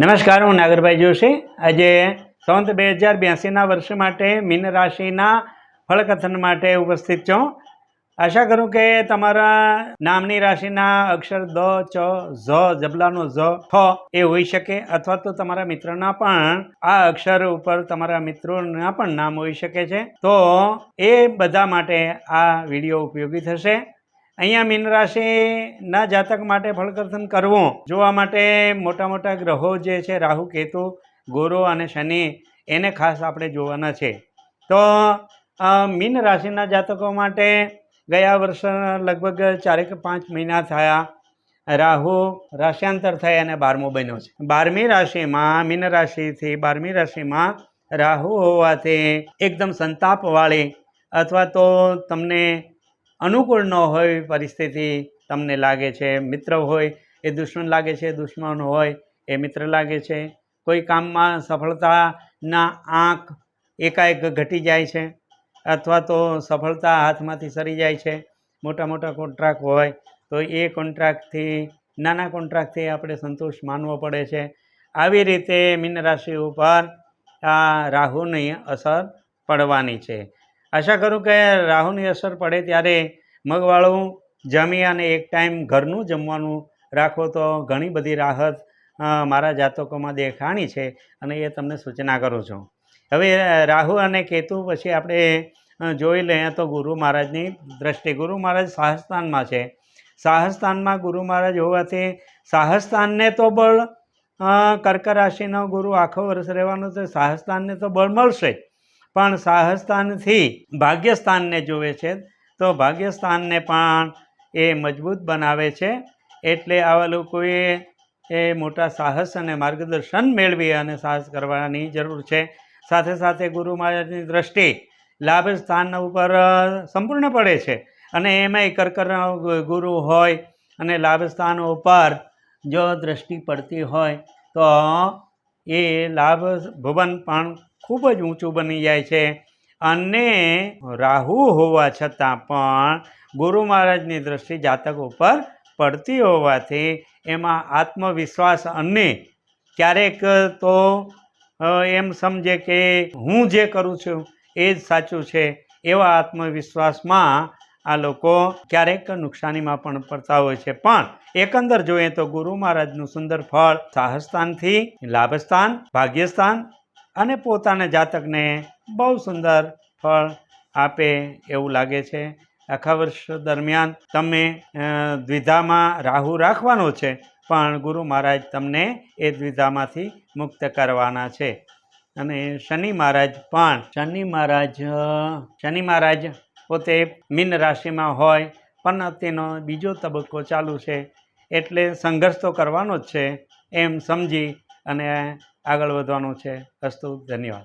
નમસ્કાર, હું નાગરભાઈ જોશી. આજે સંત બે હજાર બ્યાસીના વર્ષ માટે મીન રાશિના ફળકથન માટે ઉપસ્થિત છું. આશા કરું કે તમારા નામની રાશિના અક્ષર દ, ચ, ઝ, જબલાનો ઝ, ફ એ હોઈ શકે, અથવા તો તમારા મિત્રના પણ આ અક્ષર ઉપર તમારા મિત્રોના પણ નામ હોઈ શકે છે. તો એ બધા માટે આ વીડિયો ઉપયોગી થશે. અહીંયા મીન રાશિના જાતક માટે ફળકર્ષણ કરવું જોવા માટે મોટા મોટા ગ્રહો જે છે, રાહુ, કેતુ, ગુરુ અને શનિ, એને ખાસ આપણે જોવાના છે. તો મીન રાશિના જાતકો માટે ગયા વર્ષ લગભગ ચારેક પાંચ મહિના થયા. રાહુ રાશ્યાંતર થઈ અને બારમો બન્યો છે. બારમી રાશિમાં, મીન રાશિથી બારમી રાશિમાં રાહુ હોવાથી એકદમ સંતાપવાળી અથવા તો તમને અનુકૂળ ન હોય પરિસ્થિતિ તમને લાગે છે, મિત્ર હોય, એ દુશ્મન લાગે છે, દુશ્મન હોય, એ મિત્ર લાગે છે. કોઈ કામમાં સફળતાના આંક એકાએક ઘટી જાય છે અથવા તો સફળતા હાથમાંથી સરી જાય છે. મોટા મોટા કોન્ટ્રાક્ટ હોય તો એ કોન્ટ્રાક્ટથી, નાના કોન્ટ્રાક્ટથી આપણે સંતોષ માનવો પડે છે. આવી રીતે મીન રાશિ ઉપર આ રાહુની અસર પડવાની છે. આશા કરું કે રાહુની અસર પડે ત્યારે મગવાળું જમી અને એક ટાઈમ ઘરનું જમવાનું રાખો તો ઘણી બધી રાહત મારા જાતકોમાં દેખાણી છે અને એ તમને સૂચના કરું છું. હવે રાહુ અને કેતુ પછી આપણે જોઈ લઈએ તો ગુરુ મહારાજની દ્રષ્ટિ. ગુરુ મહારાજ સાહસસ્થાનમાં છે. સાહસસ્થાનમાં ગુરુ મહારાજ હોવાથી સાહસસ્થાનને તો બળ કર્ક રાશિનો ગુરુ આખો વર્ષ રહેવાનો તો સાહસસ્થાનને તો બળ મળશે. જ પણ સાહસસ્થાનથી ભાગ્યસ્થાનને જુએ છે. તો ભાગ્યસ્થાનને પણ એ મજબૂત બનાવે છે. એટલે આવા લોકોએ એ મોટા સાહસ અને માર્ગદર્શન મેળવી અને સાહસ કરવાની જરૂર છે. સાથે સાથે ગુરુ મહારાજની દ્રષ્ટિ લાભ સ્થાન ઉપર સંપૂર્ણ પડે છે. અને એમાંય કર્કરનો ગુરુ હોય અને લાભ સ્થાન ઉપર જો દ્રષ્ટિ પડતી હોય તો એ લાભ ભવન પણ ખૂબ જ ઊંચું બની જાય છે. અને રાહુ હોવા છતાં પણ ગુરુ મહારાજની દ્રષ્ટિ જાતક ઉપર પડતી હોવાથી એમાં આત્મવિશ્વાસ અને ક્યારેક તો એમ સમજે કે હું જે કરું છું એ જ સાચું છે. એવા આત્મવિશ્વાસમાં આ લોકો ક્યારેક નુકસાનીમાં પણ પડતા હોય છે. પણ એકંદર જોઈએ તો ગુરુ મહારાજનું સુંદર ફળ સાહસસ્થાનથી લાભસ્થાન, ભાગ્યસ્થાન અને પોતાના જાતકને બહુ સુંદર ફળ આપે એવું લાગે છે. આખા વર્ષ દરમિયાન તમે દ્વિધામાં રાહુ રાખવાનો છે, પણ ગુરુ મહારાજ તમને એ દ્વિધામાંથી મુક્ત કરવાના છે. અને શનિ મહારાજ પણ, શનિ મહારાજ શનિ મહારાજ પોતે મીન રાશિમાં હોય, પણ તેનો બીજો તબક્કો ચાલુ છે. એટલે સંઘર્ષ તો કરવાનો જ છે, એમ સમજી અને આગળ વધવાનું છે. અસ્તુ, ધન્યવાદ.